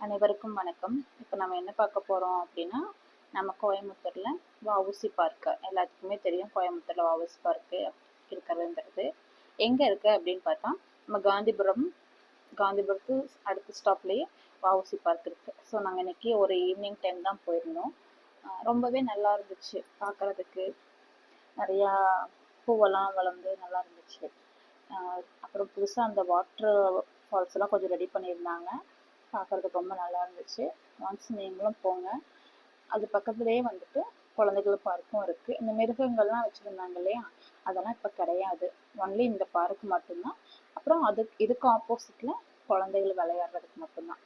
அனைவருக்கும் வணக்கம். இப்போ நம்ம என்ன பார்க்க போகிறோம் அப்படின்னா நம்ம கோயம்புத்தூரில் வஉசி பார்க்கு எல்லாத்துக்குமே தெரியும். கோயம்புத்தூரில் வஉசி பார்க்கு இருக்கிறதுன்றது. எங்கே இருக்குது அப்படின்னு பார்த்தா நம்ம காந்திபுரம் காந்திபுரத்து அடுத்த ஸ்டாப்லேயே வஉசி பார்க் இருக்குது ஸோ நாங்கள் இன்னைக்கு ஒரு ஈவினிங் டைம் தான் போயிருந்தோம். ரொம்பவே நல்லா இருந்துச்சு பார்க்குறதுக்கு. நிறையா பூவெல்லாம் வளர்ந்து நல்லா இருந்துச்சு. அப்புறம் புதுசாக அந்த வாட்ரு ஃபால்ஸ் எல்லாம் கொஞ்சம் ரெடி பண்ணியிருந்தாங்க. பார்க்குறதுக்கு ரொம்ப நல்லா இருந்துச்சு. ஒன்ஸ் நீங்களும் போங்க. அது பக்கத்துலேயே வந்துட்டு குழந்தைகள் பார்க்கும் இருக்குது இந்த மிருகங்கள்லாம் வச்சுருந்தாங்க இல்லையா? அதெல்லாம் இப்போ கிடையாது. ஒன்லி இந்த பார்க் மட்டும்தான். அப்புறம் அது இதுக்கு ஆப்போசிட்டில் குழந்தைகள் விளையாடுறதுக்கு மட்டும்தான்.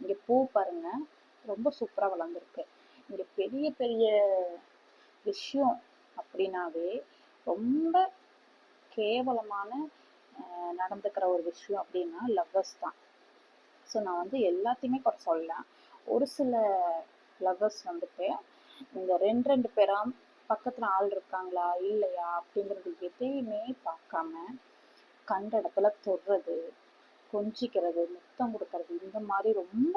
இங்கே பூ பாருங்க. ரொம்ப சூப்பராக வளர்ந்துருக்கு. இங்கே பெரிய பெரிய விஷயம் அப்படின்னாவே ரொம்ப கேவலமான நடந்துக்கிற ஒரு விஷயம் அப்படின்னா லவ்வர்ஸ் தான். ஸோ நான் வந்து எல்லாத்தையுமே குறை சொல்லலாம் ஒரு சில லவ்வர்ஸ் வந்துட்டு இந்த ரெண்டு ரெண்டு பேராக பக்கத்தில் ஆள் இருக்காங்களா இல்லையா அப்படிங்கிறது எதையுமே பார்க்காம கண்ட இடத்துல தொடுறது கொஞ்சிக்கிறது முத்தம் கொடுக்கறது இந்த மாதிரி ரொம்ப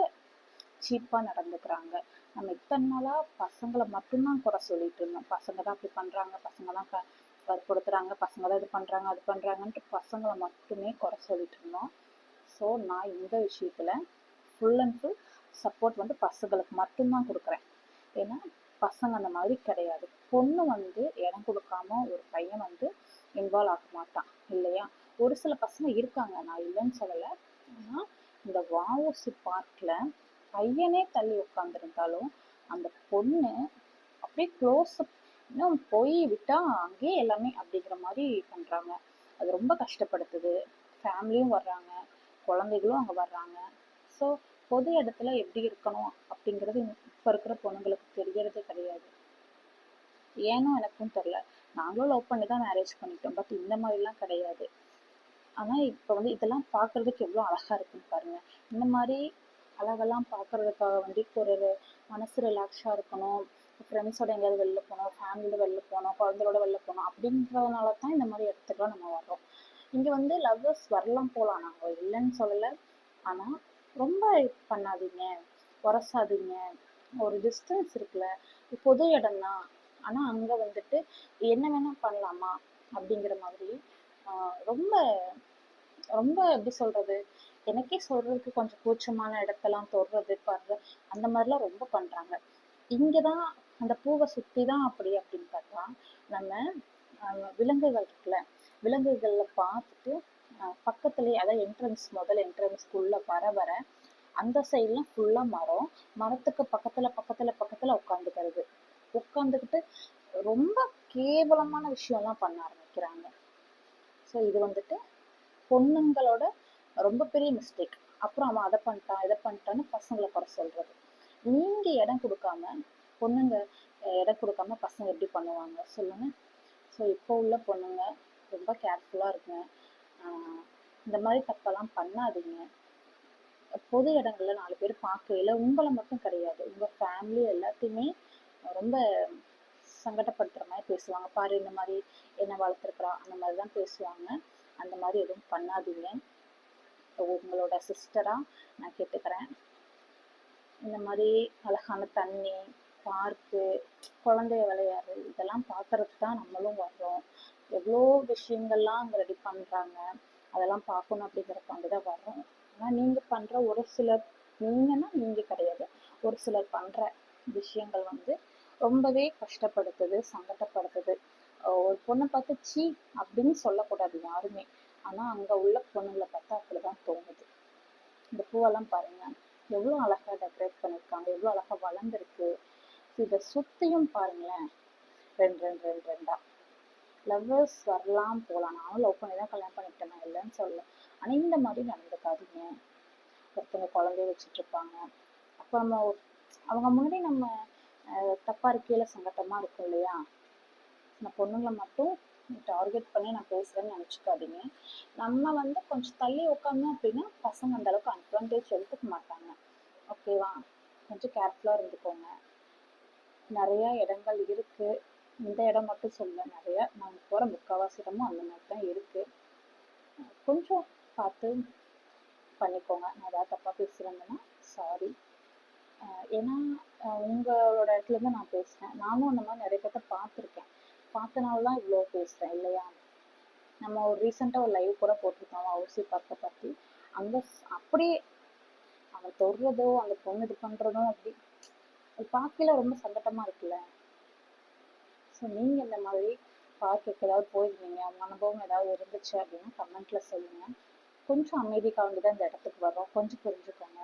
சீப்பாக நடந்துக்கிறாங்க. நம்ம இத்தனை நாளாக பசங்களை மட்டும்தான் குறை சொல்லிட்டு இருந்தோம். பசங்க தான் அப்படி பண்ணுறாங்க பசங்க தான் க வற்புறுத்துறாங்க பசங்க தான் இது பண்ணுறாங்க அது பண்ணுறாங்கன்ட்டு பசங்களை மட்டுமே குறை சொல்லிட்டு இருந்தோம். ஸோ நான் இந்த விஷயத்தில் ஃபுல் அண்ட் ஃபுல் சப்போர்ட் வந்து பசங்களுக்கு மட்டும்தான் கொடுக்குறேன். ஏன்னா பசங்க அந்த மாதிரி கிடையாது. பொண்ணு வந்து இடம் கொடுக்காம ஒரு பையன் வந்து இன்வால்வ் ஆக மாட்டான். இல்லையா? ஒரு சில பசங்க இருக்காங்க. நான் இல்லைன்னு சொல்லலை. ஆனால் இந்த வாஓசி பார்க்கில் பையனே தள்ளி உட்காந்துருந்தாலும் அந்த பொண்ணு அப்படியே க்ளோஸ் இன்னும் போய் விட்டால் அங்கேயே எல்லாமே அப்படிங்கிற மாதிரி பண்ணுறாங்க அது ரொம்ப கஷ்டப்படுத்துது. ஃபேமிலியும் வர்றாங்க. குழந்தைகளும் அங்கே வர்றாங்க. ஸோ பொது இடத்துல எப்படி இருக்கணும் அப்படிங்கிறது இப்போ இருக்கிற பொண்ணுங்களுக்கு தெரியறதே கிடையாது. ஏனோ எனக்கும் தெரில நாங்களும் லவ் பண்ணி தான் மேரேஜ் பண்ணிட்டோம். பட் இந்த மாதிரிலாம் கிடையாது. ஆனால் இப்போ வந்து இதெல்லாம் பார்க்கறதுக்கு எவ்வளோ அழகாக இருக்குன்னு பாருங்கள் இந்த மாதிரி அழகெல்லாம் பார்க்கறதுக்காக வந்து இப்போ ஒரு மனசு ரிலாக்ஸாக இருக்கணும். ஃப்ரெண்ட்ஸோட எங்கேயாவது வெளில போகணும். ஃபேமிலியோட வெளில போகணும். குழந்தையோட வெளில போகணும். அப்படின்றதுனால தான் இந்த மாதிரி இடத்துக்குலாம் நம்ம வர்றோம். இங்கே வந்து லவ்வர்ஸ் வரலாம் போகலாம் நாங்கள் இல்லைன்னு சொல்லலை. ஆனால் ரொம்ப இது பண்ணாதீங்க. உரசாதீங்க. ஒரு டிஸ்டன்ஸ் இருக்குல்ல. பொது இடம் தான் ஆனால் அங்கே வந்துட்டு என்ன வேணால் பண்ணலாமா? அப்படிங்கிற மாதிரி ரொம்ப ரொம்ப எப்படி சொல்கிறது எனக்கே சொல்கிறதுக்கு கொஞ்சம் கூச்சமான இடத்தெல்லாம் தொடுறது படுறது அந்த மாதிரிலாம் ரொம்ப பண்ணுறாங்க இங்கே தான் அந்த பூவை சுற்றி தான் அப்படி அப்படின்னு பார்த்தா நம்ம விலங்குகள் இருக்குல்ல. விலங்குகளில் பார்த்துட்டு பக்கத்துலேயே அதாவது என்ட்ரன்ஸ் முதல் என்ட்ரன்ஸ்க்குள்ள வர வர அந்த சைட்லாம் ஃபுல்லாக மரம். மரத்துக்கு பக்கத்தில் பக்கத்தில் பக்கத்தில் உட்காந்துக்கிறது உட்காந்துக்கிட்டு ரொம்ப கேவலமான விஷயம்லாம் பண்ண ஆரம்பிக்கிறாங்க. ஸோ இது வந்துட்டு பொண்ணுங்களோட ரொம்ப பெரிய மிஸ்டேக் அப்புறம் அவன் அதை பண்ணிட்டான் இதை பண்ணிட்டான்னு பசங்களை குறை சொல்கிறது நீங்க இடம் கொடுக்காம பொண்ணுங்க இடம் கொடுக்காம பசங்க எப்படி பண்ணுவாங்க? சொல்லுங்கள் ஸோ இப்போ உள்ள பொண்ணுங்க ரொம்ப கேர்ஃபுல்லாக இருங்க இந்த மாதிரி தப்பெல்லாம் பண்ணாதீங்க. பொது இடங்கள்ல நாலு பேர் பார்க்கையில உங்களை மட்டும் கிடையாது. உங்கள் ஃபேமிலி எல்லாத்தையுமே ரொம்ப சங்கடப்படுத்துற மாதிரி பேசுவாங்க. பாரு இந்த மாதிரி என்ன வளர்த்துருக்குறா அந்த மாதிரி தான் பேசுவாங்க. அந்த மாதிரி எதுவும் பண்ணாதீங்க. உங்களோட சிஸ்டராக நான் கேட்டுக்கிறேன். இந்த மாதிரி அழகான தண்ணி பார்க்கு குழந்தைய விளையாடுறது இதெல்லாம் பார்க்கறதுக்கு தான் நம்மளும் வர்றோம். எவ்வளோ விஷயங்கள்லாம் அங்கே ரெடி பண்ணுறாங்க அதெல்லாம் பார்க்கணும் அப்படிங்கிறதுக்காண்டி தான் வரோம் ஆனால் நீங்கள் பண்ணுற ஒரு சிலர் நீங்கன்னா நீங்கள் கிடையாது. ஒரு சிலர் பண்ணுற விஷயங்கள் வந்து ரொம்பவே கஷ்டப்படுத்துது சங்கடப்படுத்துது. ஒரு பொண்ணை பார்த்து சீ! அப்படின்னு சொல்லக்கூடாது யாருமே. ஆனால் அங்கே உள்ள பொண்ணுங்களை பார்த்தா அப்படிதான் தோணுது. இந்த பூவெல்லாம் பாருங்க. எவ்வளோ அழகாக டெக்கரேட் பண்ணியிருக்காங்க எவ்வளோ அழகாக வளர்ந்துருக்கு. இதை சுத்தியும் பாருங்களேன். ரெண்டு ரெண்டு ரெண்டு. ரெண்டாக லவ்வர்ஸ் வரலாம் போகலாம் நானும் லவ் பண்ணி தான் கல்யாணம் பண்ணிக்கிட்டேன். நான் இல்லைன்னு சொல்லல. ஆனால் இந்த மாதிரி நடந்துக்காதீங்க. ஒருத்தவங்க குழந்தைய வச்சுட்டு இருப்பாங்க. அப்போ நம்ம அவங்க முன்னாடி நம்ம தப்பாக தப்பா இருக்கையில சங்கட்டமா இருக்கும் இல்லையா? இந்த பொண்ணுங்களை மட்டும் டார்கெட் பண்ணி நான் பேசுறேன்னு நினச்சிக்காதீங்க. நம்ம வந்து கொஞ்சம் தள்ளி உட்காந்தோம் அப்படின்னா பசங்க அந்த அளவுக்கு அட்வான்டேஜ் எடுத்துக்க மாட்டாங்க. ஓகேவா கொஞ்சம் கேர்ஃபுல்லாக இருந்துக்கோங்க. நிறைய இடங்கள் இருக்கு. இந்த இடம் மட்டும் சொல்ல நிறைய. நாங்கள் போகிற முக்கால்வாசி இடமும் அந்த மாதிரி தான் இருக்கு. கொஞ்சம் பார்த்து பண்ணிக்கோங்க. நான் ஏதாவது தப்பாக பேசுகிறேங்கன்னா சாரி ஏன்னா உங்களோட இடத்துல இருந்து நான் பேசுகிறேன் நானும் அந்த மாதிரி நிறைய பேர்த்த பார்த்துருக்கேன். பார்த்தனால தான் இவ்வளோ பேசுகிறேன் இல்லையா? நம்ம ஒரு ரீசெண்டாக ஒரு லைவ் கூட போட்டிருக்கோம் ஹவுசி பார்க்க பற்றி அங்கே அப்படியே அவன் தொடுறதோ அந்த பொண்ணு இது பண்ணுறதும் அப்படி. அது பார்க்கல ரொம்ப சங்கட்டமாக இருக்குல்ல? ஸோ நீங்கள் இந்த மாதிரி பார்க்குக்கு ஏதாவது போயிருந்தீங்க? அவங்க அனுபவம் ஏதாவது இருந்துச்சு அப்படின்னா கமெண்ட்டில் சொல்லுங்கள் கொஞ்சம் அமைதிக்காக தான் இந்த இடத்துக்கு வரோம். கொஞ்சம் புரிஞ்சுக்கோங்க.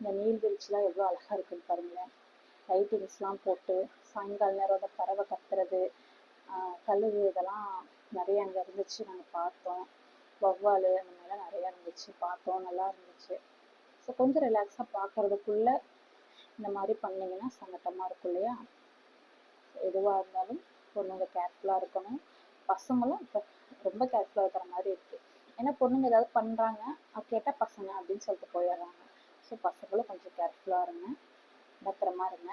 இந்த நீர்வீழ்ச்சிலாம் எவ்வளோ அழகாக இருக்குன்னு பாருங்களேன். லைட்டிங்ஸ்லாம் போட்டு சாயங்கால நேரம் அந்த பறவை கத்துறது கழுகு இதெல்லாம் நிறைய அங்கே இருந்துச்சு. நாங்கள் பார்த்தோம். வவ்வால் அந்த மாதிரிலாம் நிறையா இருந்துச்சு. பார்த்தோம். நல்லா இருந்துச்சு. ஸோ கொஞ்சம் ரிலாக்ஸாக பார்க்கறதுக்குள்ள இந்த மாதிரி பண்ணீங்கன்னா சங்கட்டமாக இருக்கும் இல்லையா? எதுவாக இருந்தாலும் பொண்ணுங்க கேர்ஃபுல்லாக இருக்கணும். பசங்களும் இப்போ ரொம்ப கேர்ஃபுல்லாக இருக்கிற மாதிரி இருக்குது ஏன்னா பொண்ணுங்க ஏதாவது பண்ணுறாங்க கேட்டால் பசங்க அப்படின்னு சொல்லிட்டு போயிடுறாங்க. ஸோ பசங்களும் கொஞ்சம் கேர்ஃபுல்லாக இருங்க. பத்திரமா இருங்க.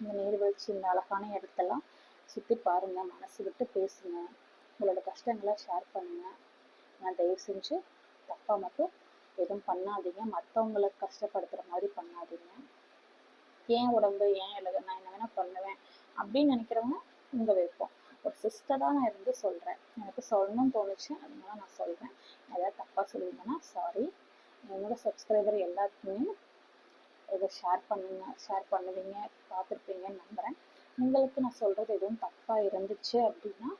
இந்த நீர்வீழ்ச்சி இந்த அழகான இடத்தெல்லாம் சுற்றி பாருங்க. மனசு விட்டு பேசுங்க. உங்களோட கஷ்டங்களை ஷேர் பண்ணுங்க. நான் தயவு செஞ்சு தப்பாக மட்டும் எதுவும் பண்ணாதீங்க. மற்றவங்களை கஷ்டப்படுத்துகிற மாதிரி பண்ணாதீங்க. ஏன் உடம்பு ஏன் எழுத நான் என்ன வேணா பண்ணுவேன் அப்படின்னு நினைக்கிறவங்க உங்க விருப்பம் ஒரு சிஸ்டராக நான் இருந்து சொல்கிறேன் எனக்கு சொல்லணும்னு தோணுச்சு அதனால நான் சொல்கிறேன் ஏதாவது தப்பாக சொல்லியிருந்தேன்னா சாரி என்னோட சப்ஸ்கிரைபர் எல்லாத்துக்குமே இதை ஷேர் பண்ணுங்க ஷேர் பண்ணுவீங்க பார்த்துருப்பீங்கன்னு நம்புகிறேன் உங்களுக்கு நான் சொல்கிறது எதுவும் தப்பாக இருந்துச்சு அப்படின்னா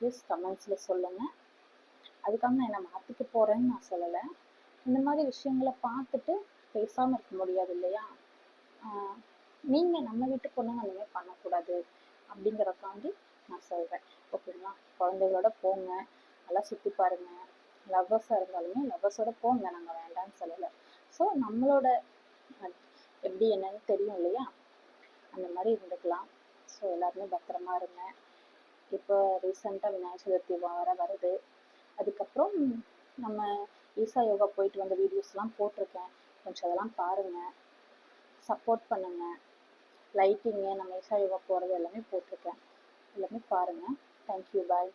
ப்ளீஸ் கமெண்ட்ஸில் சொல்லுங்கள் அதுக்காக நான் என்னை மாற்றிக்க போகிறேன்னு நான் சொல்லலை. இந்த மாதிரி விஷயங்களை பார்த்துட்டு பேசாமல் இருக்க முடியாது இல்லையா? நீங்கள் நம்ம வீட்டு பொண்ணுங்க அந்த மாதிரி பண்ணக்கூடாது அப்படிங்கறதுக்காண்டி நான் சொல்கிறேன் ஓகேங்களா குழந்தைகளோட போங்க. நல்லா சுற்றி பாருங்கள் லவ்வர்ஸாக இருந்தாலுமே லவ்வர்ஸோட போங்க. நாங்கள் வேண்டாம்னு சொல்லலை. ஸோ நம்மளோட எப்படி என்னன்னு தெரியும் இல்லையா? அந்த மாதிரி இருந்துக்கலாம். ஸோ எல்லாருமே பத்திரமா இருங்க. இப்போ ரீசெண்டாக விநாயகர் சதுர்த்தி வர வருது. அதுக்கப்புறம் நம்ம ஈசா யோகா போயிட்டு வந்த வீடியோஸ்லாம் போட்டிருக்கேன். கொஞ்சம் அதெல்லாம் பாருங்கள் சப்போர்ட் பண்ணுங்கள் லைட்டிங்கு நம்ம ஈசா யோகா போகிறது எல்லாமே போட்டிருக்கேன். எல்லாமே பாருங்கள் தேங்க்யூ பாய்